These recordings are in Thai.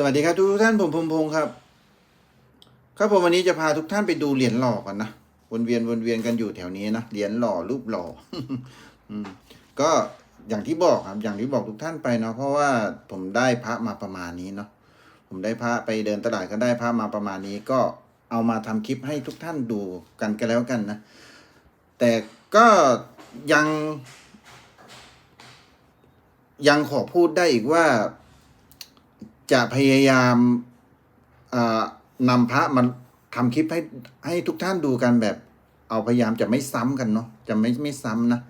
สวัสดีครับทุกท่านผมพงพงศ์ครับ ครับผมวันนี้จะพาทุกท่านไปดูเหรียญหล่อกันนะวนเวียนวนเวียนกันอยู่แถวนี้นะเหรียญหล่อรูปหล่อก็อย่างที่บอกครับ อย่างที่บอกทุกท่านไปเนาะเพราะว่าผมได้พระมาประมาณนี้เนาะผมได้พระไปเดินตลาดก็ได้พระมาประมาณนี้ ก็เอามาทำคลิปให้ทุกท่านดูกันกันแล้วกันนะ แต่ก็ยัง ยังขอพูดได้อีกว่า จะพยายามนำพระมาทำคลิปให้ให้ทุกท่านดูกันแบบ เอาพยายามจะไม่ซ้ำกันเนาะจะไม่ไม่ซ้ำนะ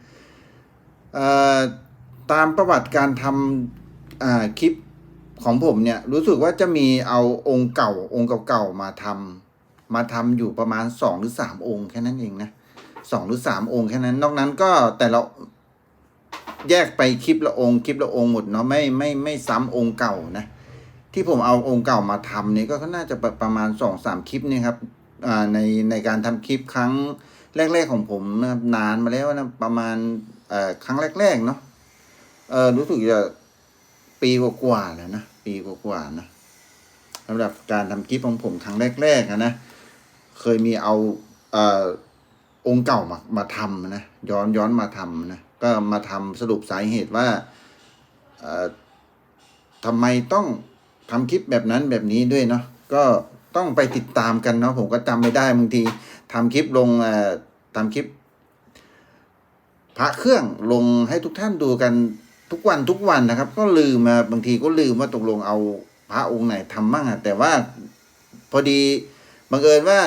ตามประวัติการทำคลิปของผมเนี่ยรู้สึกว่าจะมีเอาองค์เก่าองค์เก่าๆมาทำมาทำอยู่ประมาณสองหรือสามองค์แค่นั้นเองนะสองหรือสามองค์แค่นั้น นอกนั้นก็แต่ละแยกไปคลิปละองค์คลิปละองค์หมดเนาะไม่ไม่ไม่ซ้ำองค์เก่านะ ที่ผมเอาองค์เก่ามาทำเนี่ยก็น่าจะประประมาณสองสามคลิปนี่ครับในในการทำคลิปครั้งแรก ๆของผมนะครับนานมาแล้วนะประมาณครั้งแรก ๆ เนาะเออรู้สึกจะปีกว่าๆแล้วนะปีกว่าๆนะสำหรับการทำคลิปของผมครั้งแรกๆนะเคยมีเอาเอ่อองค์เก่ามามาทำนะย้อนย้อนมาทำนะก็มาทำสรุปสาเหตุว่าเอ่อทำไมต้อง ทำคลิปแบบนั้นแบบนี้ด้วยเนาะก็ต้องไปติดตามกันเนาะผมก็จำไม่ได้บางทีทำคลิปลงเอ่อทำคลิป พระเครื่องลงให้ทุกท่านดูกันทุกวันทุกวันนะครับ ก็ลืมมาบางทีก็ลืมว่าตกลงเอาพระองค์ไหนทำบ้างอะแต่ว่าพอดีบังเอิญว่า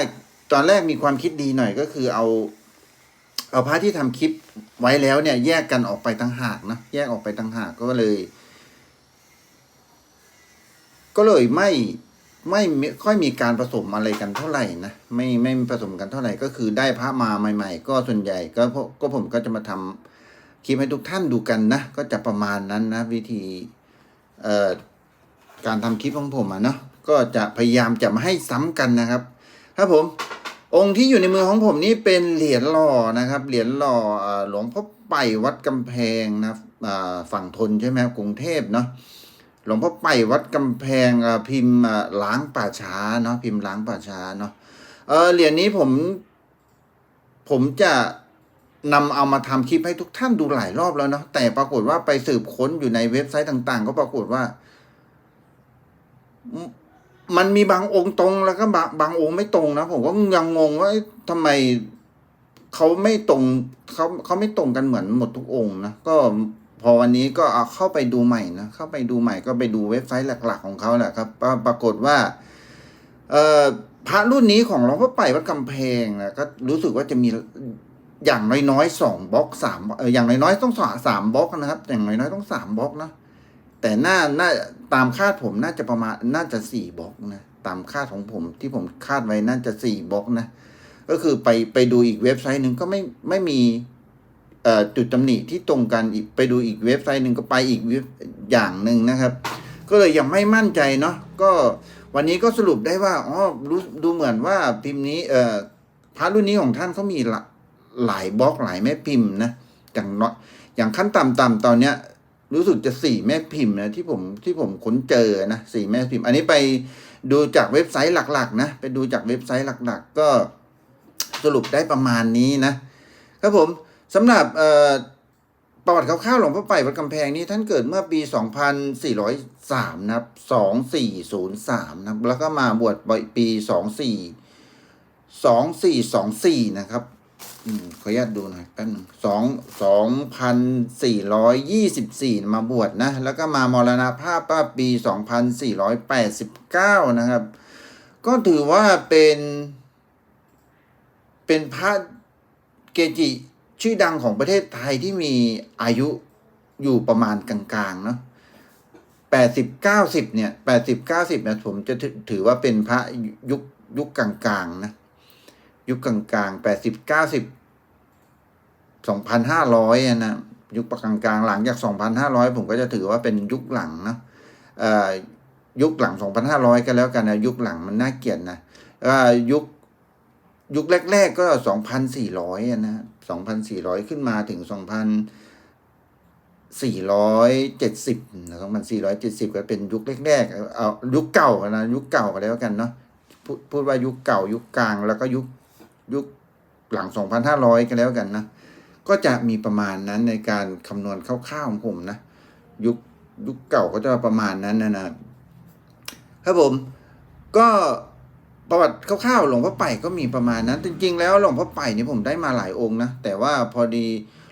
ตอนแรกมีความคิดดีหน่อยก็คือเอาเอาพระที่ทำคลิปไว้แล้วเนี่ยแยกกันออกไปต่างหากนะแยกออกไปต่างหากก็เลย ก็เลยไม่ไม่ค่อยมีการผสมอะไรกันเท่าไหร่นะไม่ไม่ผสมกันเท่าไหร่ก็คือได้พระมาใหม่ ๆ ก็ส่วนใหญ่ก็พวกก็ผมก็จะมาทำคลิปให้ทุกท่านดูกันนะก็จะประมาณนั้นนะ วิธีเอ่อการทำคลิปของผมอะเนาะก็จะพยายามจะมาให้ซ้ำกันนะครับครับผม องค์ที่อยู่ในมือของผมนี่เป็นเหรียญหล่อนะครับ เหรียญหล่อหลวงพ่อไปวัดกำแพงนะฝั่งทนใช่ไหมครับกรุงเทพเนาะ หลวงพ่อไปวัดกำแพงพิมพ์ล้างป่าช้าเนาะพิมพ์ล้างป่าช้าเนาะเออเหรียญนี้ผมผมจะนำเอามาทำคลิปให้ทุกท่านดูหลายรอบแล้วเนาะแต่ปรากฏว่าไปสืบค้นอยู่ในเว็บไซต์ต่าง ๆ ก็ปรากฏว่า มันมีบางองค์ตรงแล้วก็บางบางองค์ไม่ตรงนะผมก็ยังงงว่าทำไมเขาไม่ตรงเขาเขาไม่ตรงกันเหมือนหมดทุกองค์นะก็ พอวันนี้ก็เอาเข้าไปดูใหม่นะเข้าไปดูใหม่ก็ไปดูเว็บไซต์หลัก ๆ ของเขาแหละครับปรปรากฏว่าเอ่อพระรุ่นนี้ของหลวงพ่อไปวัดกำแพงนะก็รู้สึกว่าจะมีอย่างน้อยๆสองบล็อกสามเอออย่างน้อยๆต้องสามสามบล็อกนะครับ อย่างน้อยๆต้องสามบล็อกนะแต่น่าน่าตามคาดผมน่าจะประมาณน่าจะสี่บล็อกนะตามคาดของผมที่ผมคาดไว้น่าจะสี่บล็อกนะก็คือไปไปดูอีกเว็บไซต์หนึ่งก็ไม่ไม่มี จุดตำหนิที่ตรงกันอีกไปดูอีกเว็บไซต์หนึ่งก็ไปอีกอย่างหนึ่งนะครับ ก็เลยยังไม่มั่นใจเนาะก็วันนี้ก็สรุปได้ว่าอ๋อรู้ดูเหมือนว่าพิมพ์นี้เอ่อพระรุ่นนี้ของท่านเขามีหลาหลายบล็อกหลายแม่พิมพ์นะอย่างน้อยอย่างขั้นต่ำๆตอนเนี้ยรู้สึกจะสี่แม่พิมพ์นะที่ผมที่ผมค้นเจอนะสี่แม่พิมพ์ อันนี้ไปดูจากเว็บไซต์หลักๆ นะไปดูจากเว็บไซต์หลัก ๆ ก็สรุปได้ประมาณนี้นะครับผม สำหรับเอ่อประวัติคร่าวๆหลวงพ่อไปวัดกำแพงนี่ท่านเกิดเมื่อปี 2403 นะครับ 2403 นะครับ แล้วก็มาบวชปี 24 2424 นะครับอืมขออนุญาตดูหน่อยแป๊บหนึงสองสองพันสี่ร้อยยี่สิบสี่มาบวชนะ แล้วก็มามรณภาพป้าปีสองพันสี่ร้อยแปดสิบเก้านะครับ ก็ถือว่าเป็น เป็นพระเกจิ ชื่อดังของประเทศไทยที่มีอายุอยู่ประมาณกลางๆเนาะแปดสิบเก้าสิบเนี่ยแปดสิบเก้าสิบเนี่ยผมจะถือถือว่าเป็นพระยุคยุคกลางๆนะยุคกลางๆแปดสิบเก้าสิบสองพันห้าร้อยนะยุคกลางๆหลังจากสองพันห้าร้อยผมก็จะถือว่าเป็นยุคหลังนะเอ่อยุคหลังสองพันห้าร้อยก็แล้วกันนะยุคหลังมันน่าเกลียดนะอ่อยุค ยุคแรก ๆ ก็สองพันสี่ร้อยนะสองพันสี่ร้อยขึ้นมาถึงสองพัน470นะครับมัน470ก็เป็นยุคแรกๆเอายุคเก่านะยุคเก่าก็แล้วกันเนาะพูดพูดว่ายุคเก่ายุคกลางแล้วก็ยุคยุคหลัง2,500ก็แล้วกันนะก็จะมีประมาณนั้นในการคำนวณคร่าวๆของผมนะ ยุคยุคเก่าก็จะประมาณนั้นนะนะครับผมก็ ประวัติคร่าวๆหลวงพ่อไปก็มีประมาณนั้น จริงๆ แล้วหลวงพ่อไปนี่ยผมได้มาหลายองค์นะ แต่ว่าพอดี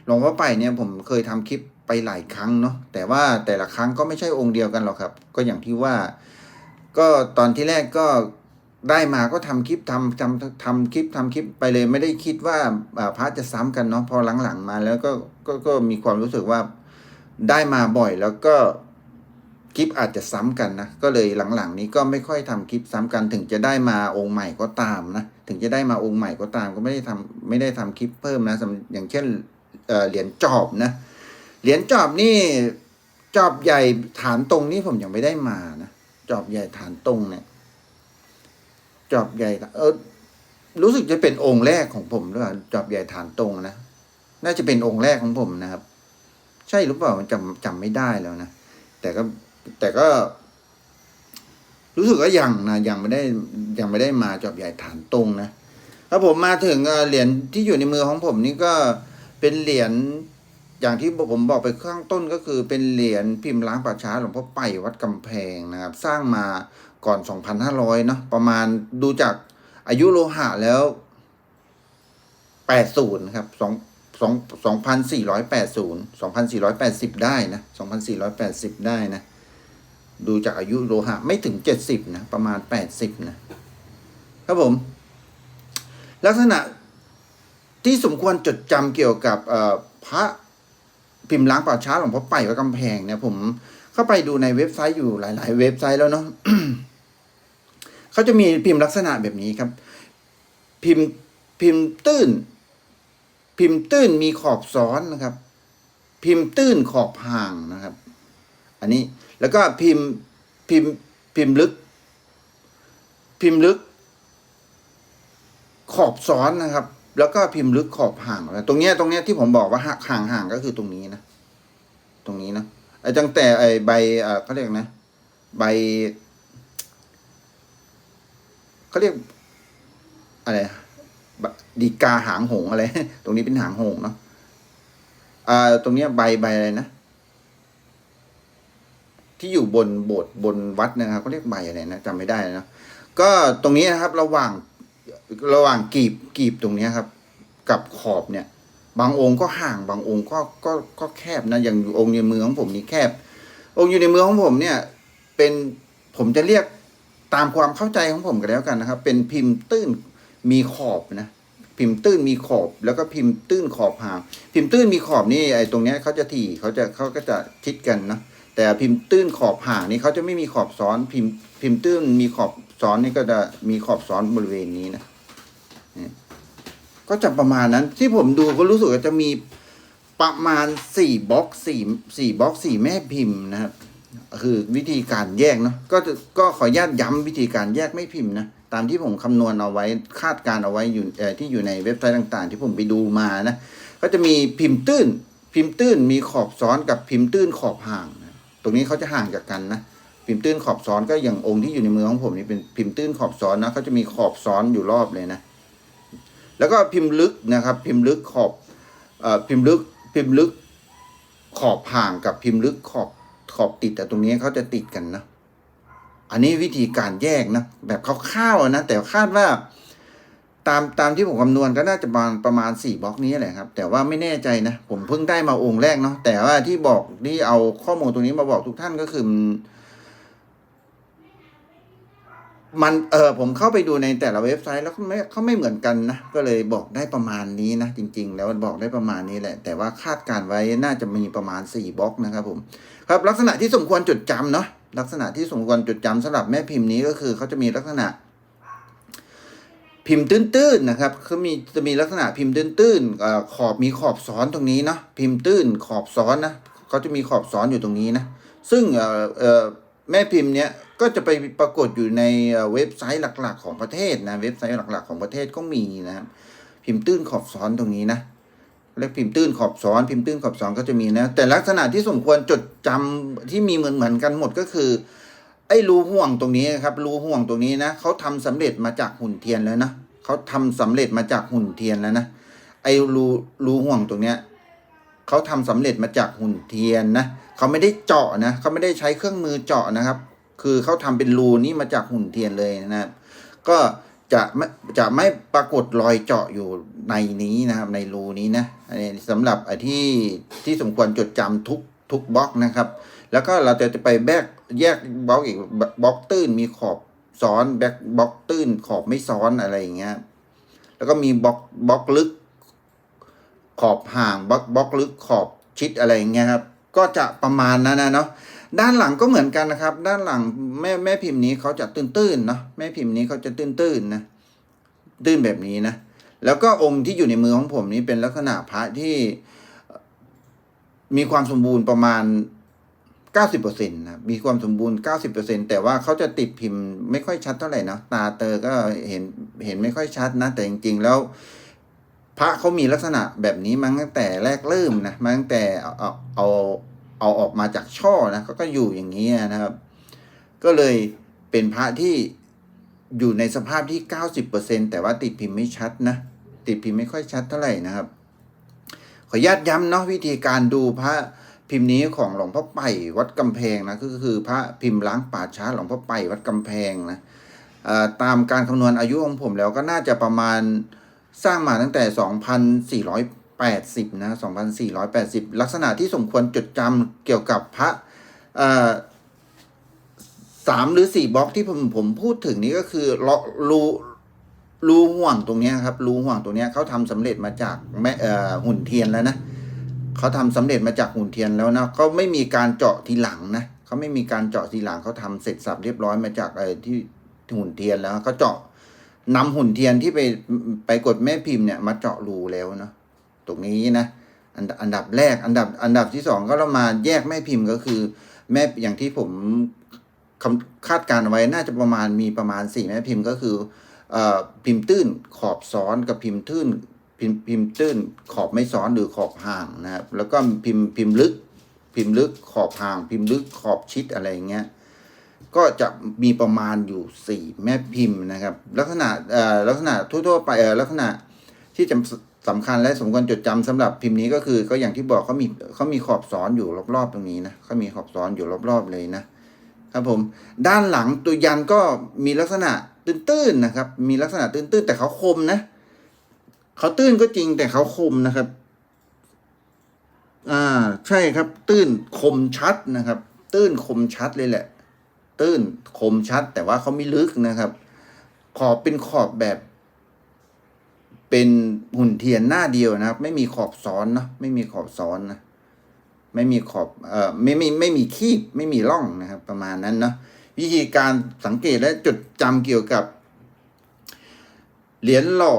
หลวงพ่อไปเนี่ยผมเคยทำคลิปไปหลายครั้งเนาะ แต่ว่าแต่ละครั้งก็ไม่ใช่องค์เดียวกันหรอกครับ ก็อย่างที่ว่า ก็ตอนที่แรกก็ได้มาก็ทำคลิปทำทำทำคลิปทำคลิปไปเลยไม่ได้คิดว่าพระจะซ้ำกันเนาะพอหลังๆมาแล้วก็ก็ก็มีความรู้สึกว่าได้มาบ่อยแล้วก็ คลิปอาจจะซ้ำกันนะ ก็เลยหลังๆ นี้ก็ไม่ค่อยทำคลิปซ้ำกัน ถึงจะได้มาองค์ใหม่ก็ตามนะ ถึงจะได้มาองค์ใหม่ก็ตาม ก็ไม่ได้ทำไม่ได้ทำคลิปเพิ่มนะ อย่างเช่นเเหรียญจอบนะ เหรียญจอบนี่จอบใหญ่ฐานตรงนี่ผมยังไม่ได้มานะ จอบใหญ่ฐานตรงเนี่ย จอบใหญ่เออรู้สึกจะเป็นองค์แรกของผมด้วยจอบใหญ่ฐานตรงนะ น่าจะเป็นองค์แรกของผมนะครับ ใช่หรือเปล่าจำจำไม่ได้แล้วนะ แต่ก็ แต่ก็ รู้สึกว่ายังนะยังไม่ได้ยังไม่ได้มาจอบใหญ่ฐานตรงนะครับผมมาถึงเหรียญที่อยู่ในมือของผมนี่ก็เป็นเหรียญอย่างที่ผมบอกไปข้างต้นก็คือเป็นเหรียญพิมพ์ล้างป่าช้าหลวงพ่อไปวัดกำแพงนะครับ สร้างมาก่อน 2,500 เนาะประมาณดูจากอายุโลหะแล้ว 80นะครับสองสองสองพันสี่ร้อยแปดศูนย์สองพันสี่ร้อยแปดสิบได้นะสองพันสี่ร้อยแปดสิบได้นะ ดูจากอายุโลหะ ไม่ถึงเจ็ดสิบนะประมาณแปดสิบนะครับผม ลักษณะที่สมควรจดจำเกี่ยวกับพระพิมพ์ล้างป่าช้าหลวงพ่อไปวัดกำแพงเนี่ยผมเข้าไปดูในเว็บไซต์อยู่หลาย ๆ เว็บไซต์แล้วเนาะเขาจะมีพิมพ์ลักษณะแบบนี้ครับ พิมพ์พิมพ์ตื้น พิมพ์ตื้นมีขอบซ้อนนะครับ พิมพ์ตื้นขอบห่างนะครับ อันนี้ แล้วก็พิมพ์พิมพ์พิมพ์ลึก พิมพ์ลึก ขอบซ้อนนะครับ แล้วก็พิมพ์ลึกขอบห่างตรงเนี้ยตรงเนี้ยที่ผมบอกว่าห่างห่างก็คือตรงนี้นะ ตรงนี้นะไอ้ตั้งแต่ไอ้ใบเอ่อเขาเรียกนะ ใบเขาเรียกอะไรดีกาหางหงอะไร ตรงนี้เป็นหางหงเนาะอ่าตรงเนี้ยใบใบอะไรนะ ที่อยู่บนโบสถ์บนวัดนะครับเขาเรียกใบอะไรนะจำไม่ได้นะก็ตรงนี้นะครับระหว่างระหว่างกีบกีบตรงนี้ครับ กับขอบเนี่ย บางองค์ก็ห่างบางองค์ก็ก็ก็แคบนะอย่างองค์ในมือของผมนี่แคบ องค์อยู่ในมือของผมเนี่ย เป็นผมจะเรียกตามความเข้าใจของผมกันแล้วกันนะครับ เป็นพิมพ์ตื้นมีขอบนะพิมพ์ตื้นมีขอบแล้วก็พิมพ์ตื้นขอบห่าง พิมพ์ตื้นมีขอบนี่ไอ้ตรงเนี้ยเขาจะถี่เขาจะเขาก็จะชิดกันนะ แต่พิมพ์ตื้นขอบห่างนี่เขาจะไม่มีขอบซ้อนพิมพ์พิมพ์ตื้นมีขอบซ้อนนี่ก็จะมีขอบซ้อนบริเวณนี้นะเนี่ยก็จะประมาณนั้นที่ผมดูก็รู้สึกว่าจะมีประมาณสี่บล็อกสี่สี่บล็อกสี่แม่พิมพ์นะครับ คือวิธีการแยกเนาะก็ก็ขออนุญาตย้ำวิธีการแยกไม่พิมพ์นะตามที่ผมคำนวณเอาไว้คาดการเอาไว้อยู่ที่อยู่ในเว็บไซต์ต่าง ๆ ที่ผมไปดูมานะก็จะมีพิมพ์ตื้น พิมพ์ตื้นมีขอบซ้อนกับพิมพ์ตื้นขอบห่าง ตรงนี้เขาจะห่างจากกันนะพิมพ์ตื้นขอบซ้อนก็อย่างองค์ที่อยู่ในมือของผมนี่เป็นพิมพ์ตื้นขอบซ้อนนะเขาจะมีขอบซ้อนอยู่รอบเลยนะ แล้วก็พิมพ์ลึกนะครับ พิมพ์ลึกขอบเอ่อพิมพ์ลึกพิมพ์ลึกขอบห่างกับพิมพ์ลึกขอบขอบติดแต่ตรงนี้เขาจะติดกันนะ อันนี้วิธีการแยกนะแบบคร่าวๆนะ แต่คาดว่า ตามตามที่ผมคำนวณก็น่าจะประมาณประมาณสี่บล็อกนี้แหละครับ แต่ว่าไม่แน่ใจนะ ผมเพิ่งได้มาองค์แรกเนาะแต่ว่าที่บอกที่เอาข้อมูลตรงนี้มาบอกทุกท่านก็คือมันมันเออผมเข้าไปดูในแต่ละเว็บไซต์แล้วเขาไม่เขาไม่เหมือนกันนะ ก็เลยบอกได้ประมาณนี้นะ จริง ๆ แล้วบอกได้ประมาณนี้แหละ แต่ว่าคาดการไว้น่าจะมีประมาณสี่บล็อกนะครับ ผม ครับลักษณะที่สมควรจดจำเนาะลักษณะที่สมควรจดจำสำหรับแม่พิมพ์นี้ก็คือเขาจะมีลักษณะ พิมพ์ตื้นๆนะครับเขามีจะมีลักษณะพิมพ์ตื้นๆขอบมีขอบซ้อนตรงนี้เนาะพิมพ์ตื้นขอบซ้อนนะเขาจะมีขอบซ้อนอยู่ตรงนี้นะซึ่งแม่พิมพ์เนี้ยก็จะไปปรากฏอยู่ในเว็บไซต์หลักๆ ของประเทศนะเว็บไซต์หลักๆ ของประเทศก็มีนะครับพิมพ์ตื้นขอบซ้อนตรงนี้นะและพิมพ์ตื้นขอบซ้อน พิมพ์ตื้นขอบซ้อนก็จะมีนะแต่ลักษณะที่สมควรจดจำที่มีเหมือนเหมือนกันหมดก็คือ ไอ้รูห่วงตรงนี้ครับรูห่วงตรงนี้นะเขาทำสำเร็จมาจากหุ่นเทียนแล้วนะเขาทำสำเร็จมาจากหุ่นเทียนแล้วนะไอ้รูรูห่วงตรงเนี้ยเขาทำสำเร็จมาจากหุ่นเทียนนะเขาไม่ได้เจาะนะเขาไม่ได้ใช้เครื่องมือเจาะนะครับ คือเขาทำเป็นรูนี้มาจากหุ่นเทียนเลยนะครับก็จะไม่จะไม่ปรากฏรอยเจาะอยู่ในนี้นะครับ ในรูนี้นะสำหรับไอ้ที่ที่สมควรจดจำทุกทุกบล็อกนะครับ แล้วก็เราจะไปแบก แยกบล็อกอีกบล็อกตื้นมีขอบซ้อนแบ็กบล็อกตื้นขอบไม่ซ้อนอะไรอย่างเงี้ยแล้วก็มีบล็อกบล็อกลึก ขอบห่างบล็อกบล็อกลึกขอบชิดอะไรอย่างเงี้ยครับ ก็จะประมาณนั้นนะเนาะด้านหลังก็เหมือนกันนะครับ ด้านหลังแม่แม่พิมพ์นี้เขาจะตื้นๆเนาะแม่พิมพ์นี้เขาจะตื้นๆนะตื้นแบบนี้นะแล้วก็องค์ที่อยู่ในมือของผมนี้เป็นลักษณะพระที่มีความสมบูรณ์ประมาณ 90%นะมีความสมบูรณ์ 90%แต่ว่าเขาจะติดพิมพ์ไม่ค่อยชัดเท่าไหร่นะตาเตอก็เห็นเห็นไม่ค่อยชัดนะ แต่จริง ๆ แล้ว พระเขามีลักษณะแบบนี้มาตั้งแต่แรกเริ่มนะมาตั้งแต่เอาเอาเอาออกมาจากช่อนะเขาก็อยู่อย่างนี้นะครับ ก็เลยเป็นพระที่อยู่ในสภาพที่เก้าสิบเปอร์เซ็นแต่ว่าติดพิมพ์ไม่ชัดนะ ติดพิมพ์ไม่ค่อยชัดเท่าไหร่นะครับ ขออนุญาตย้ำเนาะวิธีการดูพระ พิมพ์นี้ของหลวงพ่อไปวัดกำแพงนะก็คือพระพิมพ์ล้างป่าช้าหลวงพ่อไปวัดกำแพงนะตามการคำนวณอายุของผมแล้วก็น่าจะประมาณสร้างมาตั้งแต่ 2,480 นะ 2,480 ลักษณะที่สมควรจดจำเกี่ยวกับพระสามหรือสี่บล็อกที่ผมผมพูดถึงนี้ก็คือเลาะรูรูห่วงตรงนี้ครับรูห่วงตรงนี้เขาทำสำเร็จมาจากแม่หุ่นเทียนแล้วนะ เขาทำสำเร็จมาจากหุ่นเทียนแล้วนะเขาไม่มีการเจาะทีหลังนะเขาไม่มีการเจาะทีหลังเขาทำเสร็จสับเรียบร้อยมาจากไอ้ที่หุ่นเทียนแล้วเขาเจาะนำหุ่นเทียนที่ไปไปกดแม่พิมพ์เนี่ยมาเจาะรูแล้วเนาะตรงนี้นะอันอันดับแรกอันดับอันดับที่สองก็เรามาแยกแม่พิมพ์ก็คือ แม่อย่างที่ผมคำคาดการณ์เอาไว้น่าจะประมาณมีประมาณสี่แม่พิมพ์ก็คือเอ่อพิมพ์ตื้นขอบซ้อนกับพิมพ์ตื้น พิมพ์พิมพ์ตื้นขอบไม่ซ้อนหรือขอบห่างนะครับ แล้วก็พิมพ์พิมพ์ลึก พิมพ์ลึกขอบห่าง พิมพ์ลึกขอบชิดอะไรเงี้ยก็จะมีประมาณอยู่สี่แม่พิมพ์นะครับ ลักษณะเอ่อลักษณะทั่วๆไปเอ่อลักษณะที่จำสำคัญและสมควรจดจำสำหรับพิมพ์นี้ก็คือ ก็อย่างที่บอกเขามีเขามีขอบซ้อนอยู่รอบๆตรงนี้นะเขามีขอบซ้อนอยู่รอบๆเลยนะครับผมด้านหลังตัวยันก็มีลักษณะตื้นๆนะครับ มีลักษณะตื้นๆ แต่เขาคมนะ เขาตื้นก็จริงแต่เขาคมนะครับ อ่า ใช่ครับ ตื้นคมชัดนะครับ ตื้นคมชัดเลยแหละ ตื้นคมชัด แต่ว่าเขาไม่ลึกนะครับ ขอบเป็นขอบแบบ เป็นหุ่นเทียนหน้าเดียวนะครับ ไม่มีขอบซ้อนเนาะไม่มีขอบซ้อนนะไม่มีขอบ เอ่อ ไม่ไม่ไม่มีคีบ ไม่มีร่องนะครับ ประมาณนั้นเนาะ วิธีการสังเกตและจดจำเกี่ยวกับ เหรียญหล่อ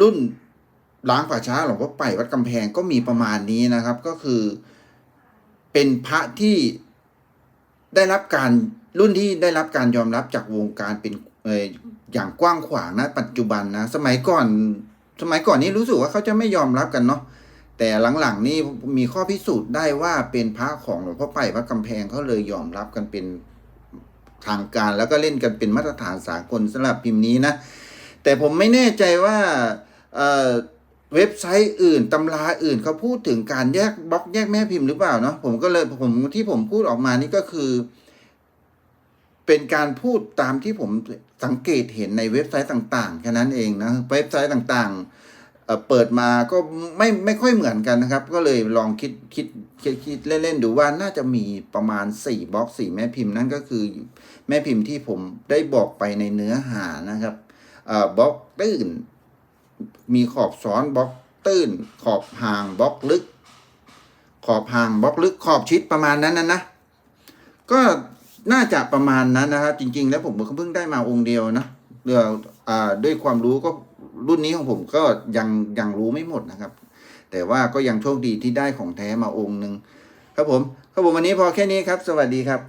รุ่นล้างป่าช้าหลวงพ่อไปวัดกำแพงก็มีประมาณนี้นะครับ ก็คือ เป็นพระที่ได้รับการรุ่นที่ได้รับการยอมรับจากวงการเป็นอออย่างกว้างขวางนะ ปัจจุบันนะ สมัยก่อน สมัยก่อนนี้รู้สึกว่าเขาจะไม่ยอมรับกันเนาะแต่หลังๆนี่มีข้อพิสูจน์ได้ว่าเป็นพระของหลวงพ่อไปวัดกำแพงเขาเลยยอมรับกันเป็นทางการแล้วก็เล่นกันเป็นมาตรฐานสากลสำหรับพิมพ์นี้นะ แต่ผมไม่แน่ใจว่าเว็บไซต์อื่นตำราอื่นเขาพูดถึงการแยกบล็อกแยกแม่พิมพ์หรือเปล่าเนาะผมก็เลยผมที่ผมพูดออกมานี่ก็คือ เป็นการพูดตามที่ผมสังเกตเห็นในเว็บไซต์ต่างๆแค่นั้นเองนะเว็บไซต์ต่างๆเเปิดมาก็ไม่ไม่ค่อยเหมือนกันนะครับ ก็เลยลองคิดคิดคิดคิดเล่นๆดูว่าน่าจะมีประมาณสี่บล็อกสี่แม่พิมพ์นั่นก็คือ แม่พิมพ์ที่ผมได้บอกไปในเนื้อหานะครับ บล็อกตื้น มีขอบซ้อนบล็อกตื้น ขอบห่างบล็อกลึก ขอบห่างบล็อกลึกขอบชิดประมาณนั้นนะนะก็น่าจะประมาณนั้นนะครับจริง ๆ แล้วผมก็เพิ่งได้มาองค์เดียวนะเดี๋ยวอ่าด้วยความรู้ก็รุ่นนี้ของผมก็ยังยังรู้ไม่หมดนะครับ แต่ว่าก็ยังโชคดีที่ได้ของแท้มาองค์หนึ่งครับผมครับผมวันนี้พอแค่นี้ครับ สวัสดีครับ